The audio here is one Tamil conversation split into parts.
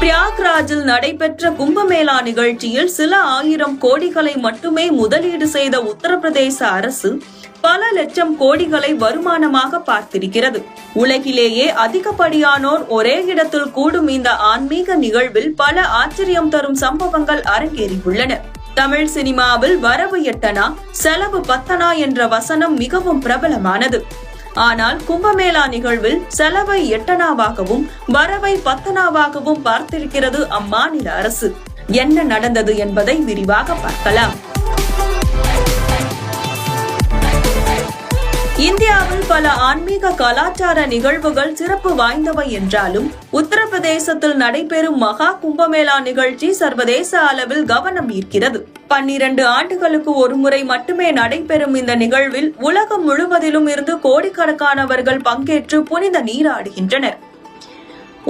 பிரியாக்ராஜில் நடைபெற்ற கும்பமேளா நிகழ்ச்சியில் சில ஆயிரம் கோடிகளை மட்டுமே முதலீடு செய்த உத்தரப்பிரதேச அரசு பல லட்சம் கோடிகளை வருமானமாக பார்த்திருக்கிறது. உலகிலேயே அதிகப்படியானோர் ஒரே இடத்தில் கூடும் இந்த ஆன்மீக நிகழ்வில் பல ஆச்சரியம் தரும் சம்பவங்கள் அரங்கேறியுள்ளன. தமிழ் சினிமாவில் வரவு எட்டனா செலவு பத்தனா என்ற வசனம் மிகவும் பிரபலமானது. ஆனால் கும்பமேளா நிகழ்வில் செலவை எட்டனாவாகவும் வரவை பத்தனாவாகவும் பார்த்திருக்கிறது அம்மாநில அரசு. என்ன நடந்தது என்பதை விரிவாக பார்க்கலாம். இந்தியாவில் பல ஆன்மீக கலாச்சார நிகழ்வுகள் சிறப்பு வாய்ந்தவை என்றாலும் உத்தரப்பிரதேசத்தில் நடைபெறும் மகா கும்பமேளா நிகழ்ச்சி சர்வதேச அளவில் கவனம் ஈர்க்கிறது. பன்னிரண்டு ஆண்டுகளுக்கு ஒருமுறை மட்டுமே நடைபெறும் இந்த நிகழ்வில் உலகம் முழுவதிலும் இருந்து கோடிக்கணக்கானவர்கள் பங்கேற்று புனித நீராடுகின்றனர்.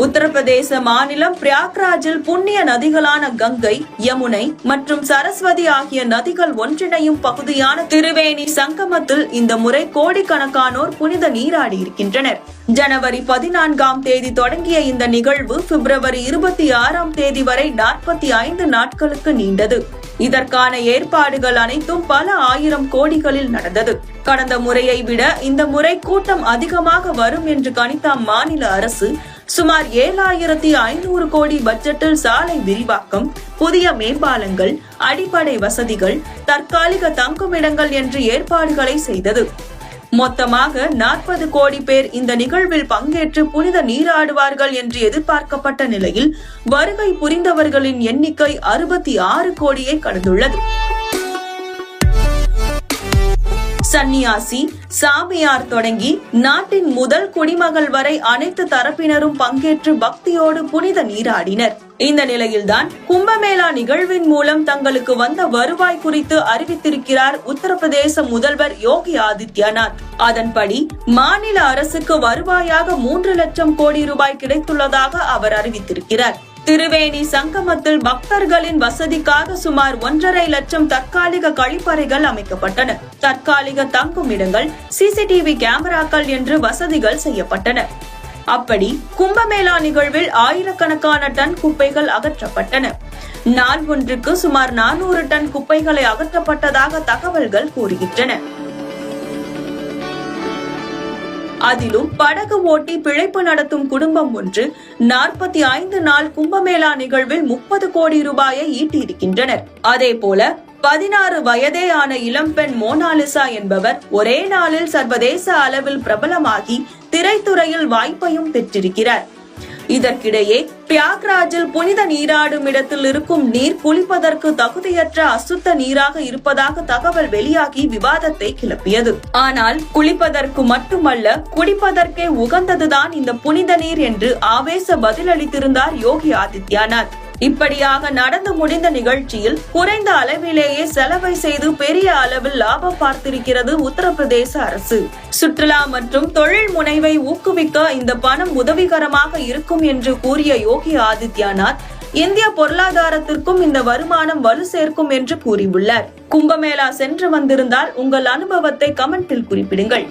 உத்தரப்பிரதேச மாநிலம் பிரியாக்ராஜில் புண்ணிய நதிகளான கங்கை யமுனை மற்றும் சரஸ்வதி ஆகிய நதிகள் ஒன்றிணையும் பகுதியான திருவேணி சங்கமத்தில் இந்த முறை கோடிக்கணக்கானோர் புனித நீராடி இருக்கின்றனர் ஜனவரி பதினான்காம் தேதி தொடங்கிய இந்த நிகழ்வு பிப்ரவரி இருபத்தி ஆறாம் தேதி வரை நாற்பத்தி ஐந்து நாட்களுக்கு நீண்டது. இதற்கான ஏற்பாடுகள் அனைத்தும் பல ஆயிரம் கோடிகளில் நடந்தது. கடந்த முறையை விட இந்த முறை கூட்டம் அதிகமாக வரும் என்று கணித்த மாநில அரசு சுமார் ஏழாயிரத்தி ஐநூறு கோடி பட்ஜெட்டில் சாலை விரிவாக்கம் புதிய மேம்பாலங்கள் அடிப்படை வசதிகள் தற்காலிக தங்குமிடங்கள் என்று ஏற்பாடுகளை செய்தது. மொத்தமாக நாற்பது கோடி பேர் இந்த நிகழ்வில் பங்கேற்று புனித நீராடுவார்கள் என்று எதிர்பார்க்கப்பட்ட நிலையில் வருகை புரிந்தவர்களின் எண்ணிக்கை அறுபத்தி ஆறு கோடியை கடந்துள்ளது. சன்னியாசி சாமியார் தொடங்கி நாட்டின் முதல் குடிமகள் வரை அனைத்து தரப்பினரும் பங்கேற்று பக்தியோடு புனித நீராடினர். இந்த நிலையில்தான் கும்பமேளா நிகழ்வின் மூலம் தங்களுக்கு வந்த வருவாய் குறித்து அறிவித்திருக்கிறார் உத்தரப்பிரதேச முதல்வர் யோகி ஆதித்யநாத். அதன்படி மாநில அரசுக்கு வருவாயாக மூன்று லட்சம் கோடி ரூபாய் கிடைத்துள்ளதாக அவர் அறிவித்திருக்கிறார். திருவேணி சங்கமத்தில் பக்தர்களின் வசதிக்காக சுமார் ஒன்றரை லட்சம் தற்காலிக கழிப்பறைகள் அமைக்கப்பட்டன. தற்காலிக தங்கும் இடங்கள் சிசிடிவி கேமராக்கள் என்று வசதிகள் செய்யப்பட்டன. அப்படி கும்பமேளா நிகழ்வில் ஆயிரக்கணக்கான டன் குப்பைகள் அகற்றப்பட்டன. நாள் ஒன்றுக்கு சுமார் நானூறு டன் குப்பைகளை அகற்றப்பட்டதாக தகவல்கள் கூறுகின்றன. அதிலும் படகு ஓட்டி பிழைப்பு நடத்தும் குடும்பம் ஒன்று நாற்பத்தி ஐந்து நாள் கும்பமேளா நிகழ்வில் முப்பது கோடி ரூபாயை ஈட்டியிருக்கின்றனர். அதே போல பதினாறு வயதே ஆன இளம்பெண் மோனாலிசா என்பவர் ஒரே நாளில் சர்வதேச அளவில் பிரபலமாகி திரைத்துறையில் வாய்ப்பையும் பெற்றிருக்கிறார். இதற்கிடையே பியாக்ராஜில் புனித நீராடும் இடத்தில் இருக்கும் நீர் குளிப்பதற்கு தகுதியற்ற அசுத்த நீராக இருப்பதாக தகவல் வெளியாகி விவாதத்தை கிளப்பியது. ஆனால் குளிப்பதற்கு மட்டுமல்ல குடிப்பதற்கே உகந்ததுதான் இந்த புனித நீர் என்று ஆவேச பதிலளித்திருந்தார் யோகி ஆதித்யநாத். இப்படியாக நடந்து முடிந்த நிகழ்ச்சியில் குறைந்த அளவிலேயே செலவை செய்து பெரிய அளவில் லாபம் பார்த்திருக்கிறது உத்தரப்பிரதேச அரசு. சுற்றுலா மற்றும் தொழில் முனைவை ஊக்குவிக்க இந்த பணம் உதவிகரமாக இருக்கும் என்று கூறிய யோகி ஆதித்யநாத் இந்திய பொருளாதாரத்திற்கும் இந்த வருமானம் வலு சேர்க்கும் என்று கூறியுள்ளார். கும்பமேளா சென்று வந்திருந்தால் உங்கள் அனுபவத்தை கமெண்டில் குறிப்பிடுங்கள்.